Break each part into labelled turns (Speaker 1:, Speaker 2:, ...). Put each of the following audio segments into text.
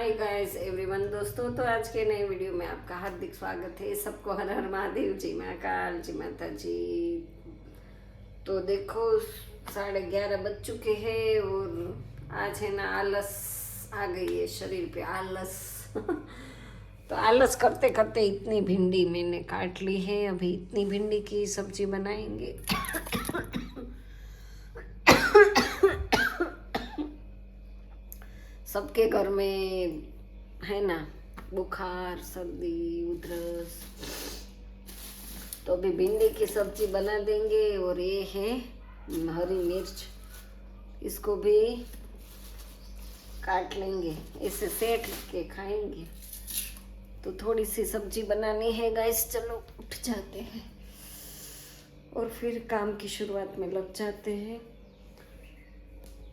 Speaker 1: Hi guys everyone दोस्तों तो आज के नए वीडियो में आपका हार्दिक स्वागत है। सबको हर हर महादेव। जी महाकाल जी माता जी। तो देखो, साढ़े ग्यारह बज चुके हैं और आज है ना आलस आ गई है शरीर पे, आलस। तो आलस करते करते इतनी भिंडी मैंने काट ली है। अभी इतनी भिंडी की सब्ज़ी बनाएँगे। सबके घर में है ना, बुखार, सर्दी, उधरस। तो अभी भिंडी की सब्ज़ी बना देंगे और ये है हरी मिर्च। इसको भी काट लेंगे, इसे सेट के खाएँगे। तो थोड़ी सी सब्ज़ी बनानी है गैस चलो उठ जाते हैं। और फिर काम की शुरुआत में लग जाते हैं।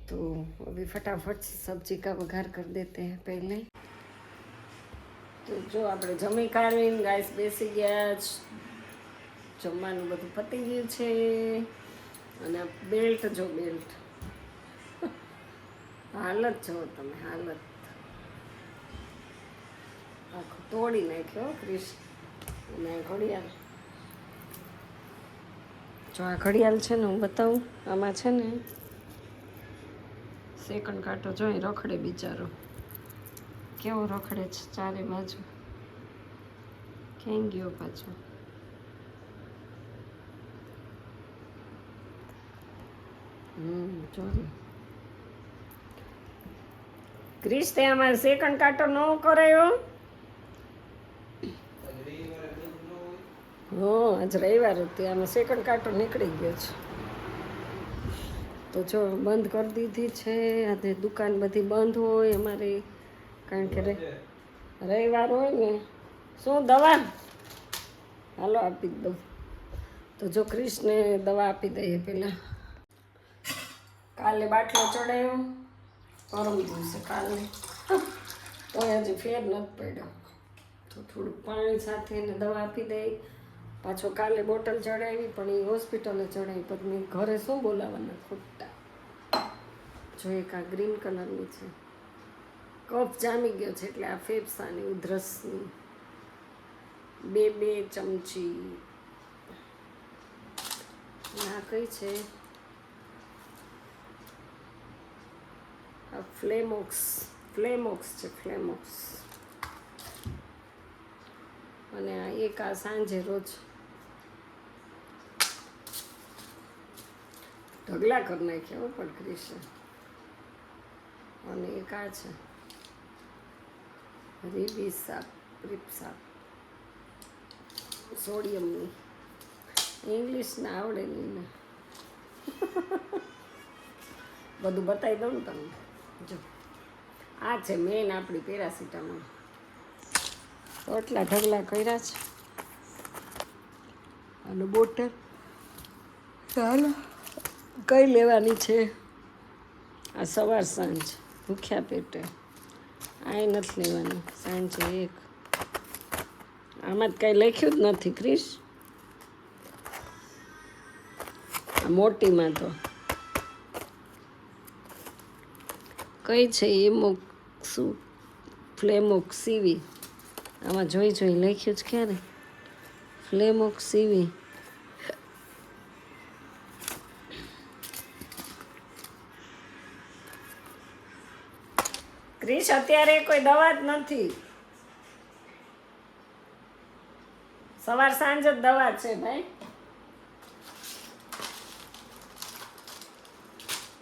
Speaker 1: तो अभी फटाफट से સબ્જી કા વઘાર કરી દેતે હે પહેલે તો જો આપણે જમી કાઢીને ગાઈસ બેસી ગયા જ જમવાનું બધું પતી ગયું છે અને આ બેલ્ટ જો બેલ્ટ હાલત જો તમે હાલત આખું તોડી નાખ્યો ક્રિશ અને આ ઘડિયાળ જો આ ઘડિયાળ છે ને હું બતાવું આમાં છે ને સેકન્ડ કાંટો જોઈ રખડે બિચારો. કેવો રખડે છે ચારે બાજુ. ક્યાં ગયો પાછો? હમ જોજે. ક્રિશ તે અમારે સેકન્ડ કાંટો ન કરાયો હો. આજ રવિવાર હતી આમાં સેકન્ડ કાંટો નીકળી ગયો છે. તો જો બંધ કરી દીધી છે, આજે દુકાન બધી બંધ હોય અમારી, કારણ કે રવિવાર હોય ને, શું દવા? હાલો આપી દઉં. તો જો ક્રિશને દવા આપી દઈએ પહેલાં. કાલે બાટલો ચડાવ્યો પરમ દિવસે કાલે. તો હજી ફેર નથી પડ્યો. તો થોડુંક પાણી સાથે એને દવા આપી દઈ. પાછો કાલે બોટલ ચડાવી, પણ એ હોસ્પિટલે ચડાવી મેં ઘરે શું બોલાવવાના ખોટા. જો એક આ ગ્રીન કલરની છે. કફ જામી ગયો છે એટલે આ ફેફસાની, ઉધરસની. બે બે ચમચી. આ કઈ છે? આ ફ્લેમોક્સ ફ્લેમોક્સ છે, ફ્લેમોક્સ. અને આ એક આ સાંજે રોજ ઢગલા કરી નાખ્યા પણ ક્રિશન અને એક આ છે. રીબી સાપ રીપ સાપ. સોડિયમની. ઇંગ્લિશ ના આવડે નહીં ને બધું બતાવી દઉં ને તમને. જો. આ છે મેઇન આપણી પેરાસિટામોલ. તો એટલા ઢગલા કર્યા છે. અને બોટલ. ચાલો. કઈ લેવાની છે? આ સવાર સાંજ. ભૂખ્યા પેટે. આ નથી લેવાનું. સાંજે એક. આમાં જ કાંઈ લખ્યું જ નથી, ક્રિશ. મોટીમાં તો. કઈ છે એમોક શું? ફ્લેમોક સીવી. આમાં જોઈ જોઈ લખ્યું જ ક્યારે? ફ્લેમોક સીવી. ક્રિશ અત્યારે કોઈ દવા જ નથી. સવાર સાંજ જ દવા છે ભાઈ.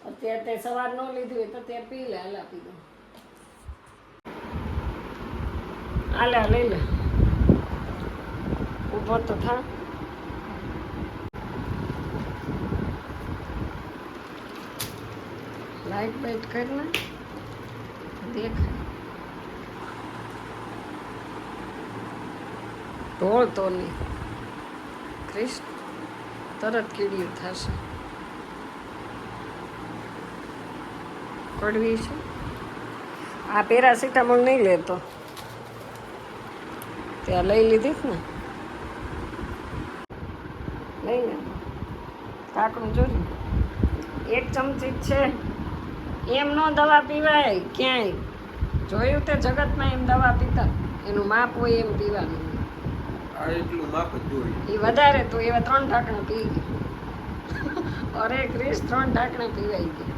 Speaker 1: અત્યારે તે સવાર ન લીધું હોય તો તે પી લે, હાલ આપી દો હાલે, લઈ લે. ઊભો તો થા. લાઈટ બાઈટ કર ને ઢોળ તો નહીં ક્રિસ્ટ તરત કીડિયું થશે. કડવી છે. આ પેરાસિટામોલ નહીં લેતો. ત્યાં લઈ લીધી ને. લઈ લે કાકડું જોયું એક ચમચી છે. એમ નો દવા પીવાય ક્યાંય. જોયું તે જગતમાં એમ દવા પીતા. એનું માપ હોય એમ પીવાનું.
Speaker 2: એટલું માપ
Speaker 1: એ વધારે તો એવા ત્રણ ઢાંકણા પી ગયા. અરે ક્રિસ ત્રણ ઢાંકણા પીવાઈ ગયા.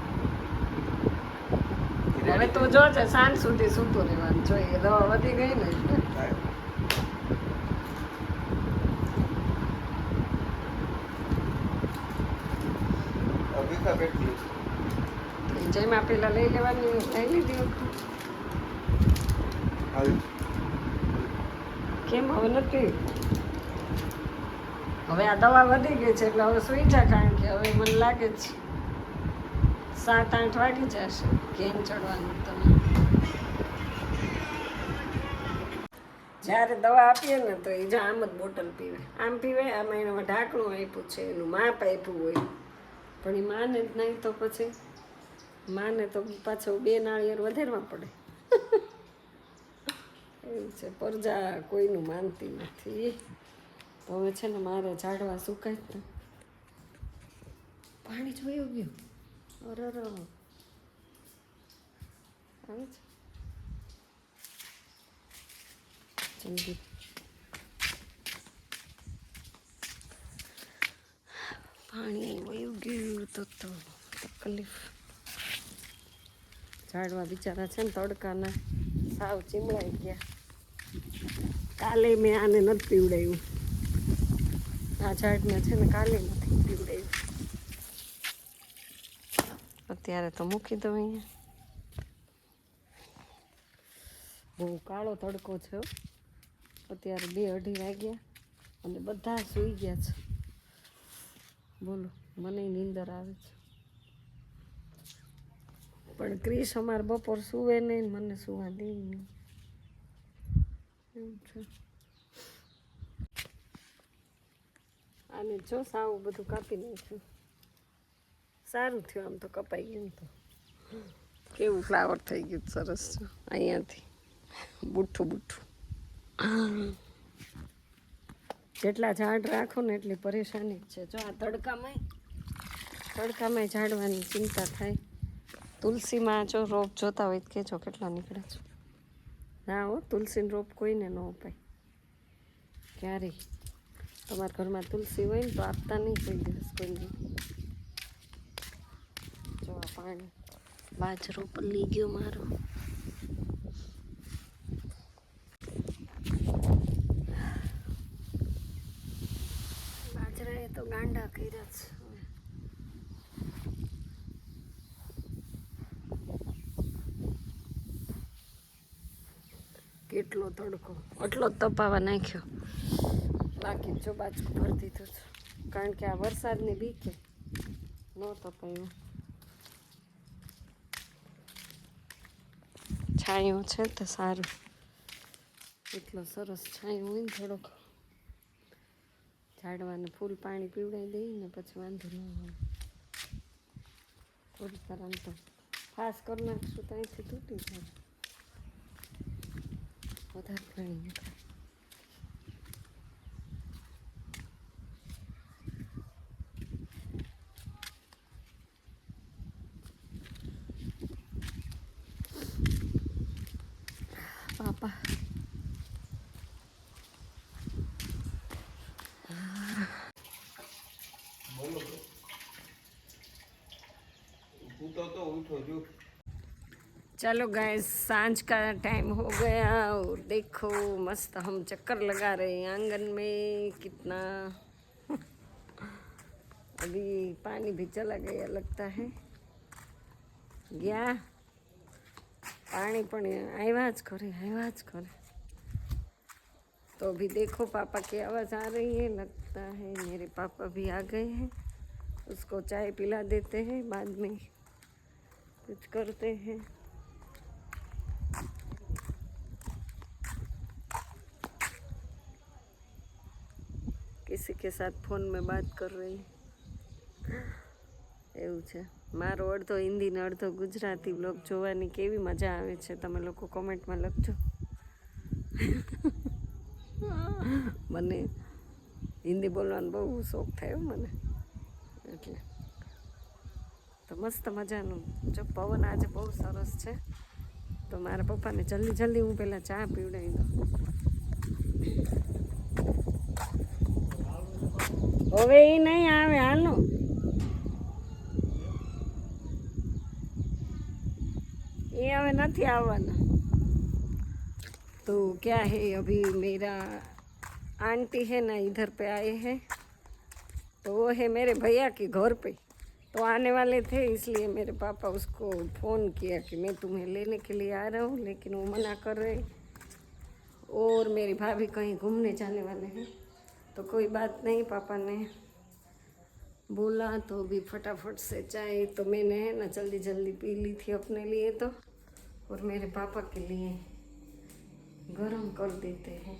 Speaker 1: હવે તું જોજે સાંજ સુધી સૂતું રહેવાનું. જોઈએ દવા વધી ગઈ ને.
Speaker 2: થાય.
Speaker 1: જેમાં પેલા લઈ લેવાની લઈ લીધી. કેમ? હવે નથી. હવે આ દવા વધી ગઈ છે એટલે હવે સુઈ જા કારણ કે હવે મને લાગે છે સાત આઠ વાગી જશે કેમ ચડવાનું તમે. જ્યારે દવા આપીએ ને તો એ જ આમ જ બોટલ પીવે. આમ પીવે આમાં એનામાં ઢાંકણું આપ્યું છે એનું માપ આપ્યું હોય. પણ એ માને જ નહીં તો પછી માને તો પાછો બે નાળિયેર વધારવા પડે. એવું છે પરજા કોઈનું માનતી નથી. તો હવે છે ને મારે ઝાડવા સુકાય. જ પાણી જોયું ગયું અરર. આવે છે. જલ્દી. પાણી વયું ગયું તો તો તકલીફ. ઝાડવા બિચારા છે ને તડકાના સાવ ચીમડાઈ ગયા. કાલે મેં આને નથી પીવડાવ્યું. આ ઝાડને છે ને કાલે નથી પીવડાવ્યું. અત્યારે તો મૂકી દઉં અહીંયા. બહુ કાળો તડકો છે અત્યારે બે અઢી વાગ્યા અને બધા સૂઈ ગયા છે. બોલો, મને નીંદર આવે છે. પણ ક્રિશ અમાર બપોર સુવે નહીં મને સુવા દે નહીં. આને જો સાવ બધું કાપી નાખ્યું. સારું થયું આમ તો કપાઈ ગયું તો. કેવું ફ્લાવર થઈ ગયું સરસ અહીંયાથી. બુઠ્ઠું બુઠ્ઠું. જેટલા ઝાડ રાખો ને એટલી પરેશાની જ છે. જો આ તડકામાં તડકામાં ઝાડવાની ચિંતા થાય. તુલસીમાં જો રોપ જોતા હોય કહેજો કેટલા નીકળે છે. ના હો, તુલસીનો રોપ કોઈને ન અપાય. ક્યારેય. તમારા ઘરમાં તુલસી હોય ને તો આપતા નહીં કોઈ દિવસ કોઈને જો આ પાણી. બાજરો પલ્લી ગયો મારો. બાજરાએ તો ગાંડા કર્યા છે. કેટલો તડકો એટલો તપાવા નાખ્યો. બાકી જો બાજુ ભરી દીધું છું કારણ કે આ વરસાદની બીકે. ન તપાયું. છાંયો છે તો સારું. એટલો સરસ છાંયો હોય ને થોડોક. ઝાડવાને ફૂલ પાણી પીવડાવી દઈએ ને પછી વાંધો ન આવે. થોડીક વાર આમ તો ફાસ કરી નાખશું, તો અહીંથી તૂટી જાય. વધારે પાણી નીકળે પાપા
Speaker 2: બોલો ઉઠો તો ઉઠો જો.
Speaker 1: चलो गैस सांझ का टाइम हो गया और देखो मस्त हम चक्कर लगा रहे हैं आंगन में कितना अभी पानी भी चला गया लगता है गया पानी પણ આવ્યા જ કરે આવ્યા જ કરે तो अभी देखो पापा की आवाज़ आ रही है लगता है मेरे पापा भी आ गए हैं उसको चाय पिला देते हैं बाद में कुछ करते हैं કિસી કે સાથ ફોન મેં બાત કર રહી એવું છે. મારો અડધો હિન્દી ને અડધો ગુજરાતી બ્લોગ જોવાની કેવી મજા આવે છે તમે લોકો કોમેન્ટમાં લખજો. મને હિન્દી બોલવાનો બહુ શોખ થયો મને. એટલે તો મસ્ત મજાનું. જો પવન આજે બહુ સરસ છે. તો મારા પપ્પાને જલ્દી જલ્દી હું પહેલાં ચા પીવડાવી દઉં. હવે એ નહીં આવે હાલો ये हमें नहीं आवाना तो क्या है अभी मेरा आंटी है ना इधर पे आए हैं तो वो है मेरे भैया के घर पे तो आने वाले थे इसलिए मेरे पापा उसको फ़ोन किया कि मैं तुम्हें लेने के लिए आ रहा हूँ लेकिन वो मना कर रहे और मेरी भाभी कहीं घूमने जाने वाले हैं तो कोई बात नहीं, पापा ने बोला तो भी फटाफट से चाय तो मैंने है ना जल्दी जल्दी पी ली थी अपने लिए तो और मेरे पापा के लिए गरम कर देते हैं।